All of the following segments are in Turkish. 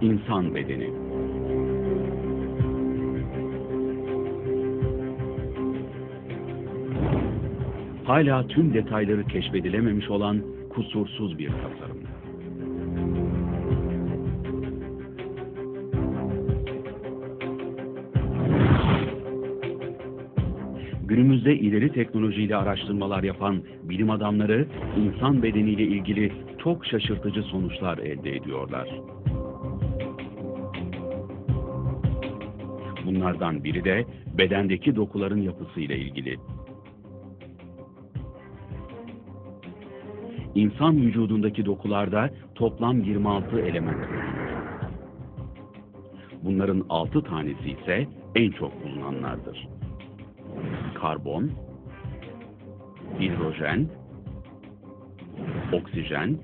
İnsan bedeni. Hala tüm detayları keşfedilememiş olan kusursuz bir tasarım. Günümüzde ileri teknolojiyle araştırmalar yapan bilim adamları insan bedeniyle ilgili çok şaşırtıcı sonuçlar elde ediyorlar. Bunlardan biri de bedendeki dokuların yapısıyla ilgili. İnsan vücudundaki dokularda toplam 26 element bulunur. Bunların 6 tanesi ise en çok bulunanlardır. Karbon, hidrojen, oksijen,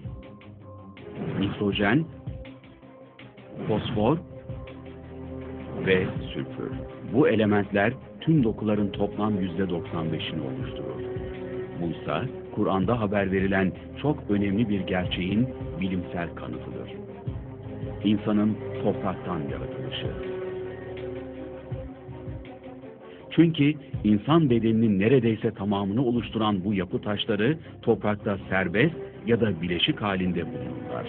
nitrojen, fosfor ve sülfür. Bu elementler tüm dokuların toplam %95'ini oluşturur. Buysa Kur'an'da haber verilen çok önemli bir gerçeğin bilimsel kanıtıdır. İnsanın topraktan yaratılışı. Çünkü insan bedeninin neredeyse tamamını oluşturan bu yapı taşları toprakta serbest ya da bileşik halinde bulunurlar.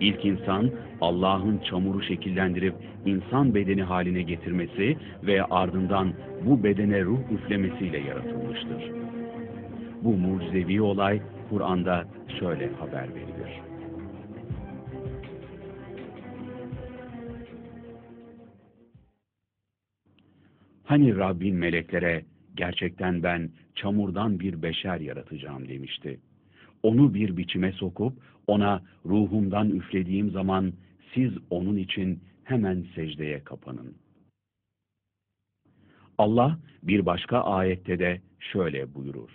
İlk insan Allah'ın çamuru şekillendirip insan bedeni haline getirmesi ve ardından bu bedene ruh üflemesiyle yaratılmıştır. Bu mucizevi olay Kur'an'da şöyle haber verilir. Hani Rabbin meleklere gerçekten ben çamurdan bir beşer yaratacağım demişti. Onu bir biçime sokup ona ruhumdan üflediğim zaman siz onun için hemen secdeye kapanın. Allah bir başka ayette de şöyle buyurur.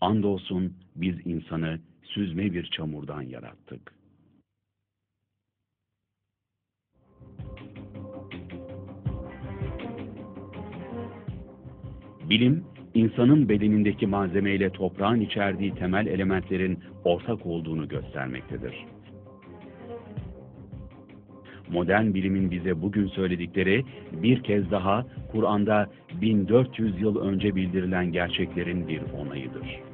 Andolsun biz insanı süzme bir çamurdan yarattık. Bilim, insanın bedenindeki malzemeyle toprağın içerdiği temel elementlerin ortak olduğunu göstermektedir. Modern bilimin bize bugün söyledikleri bir kez daha Kur'an'da 1400 yıl önce bildirilen gerçeklerin bir onayıdır.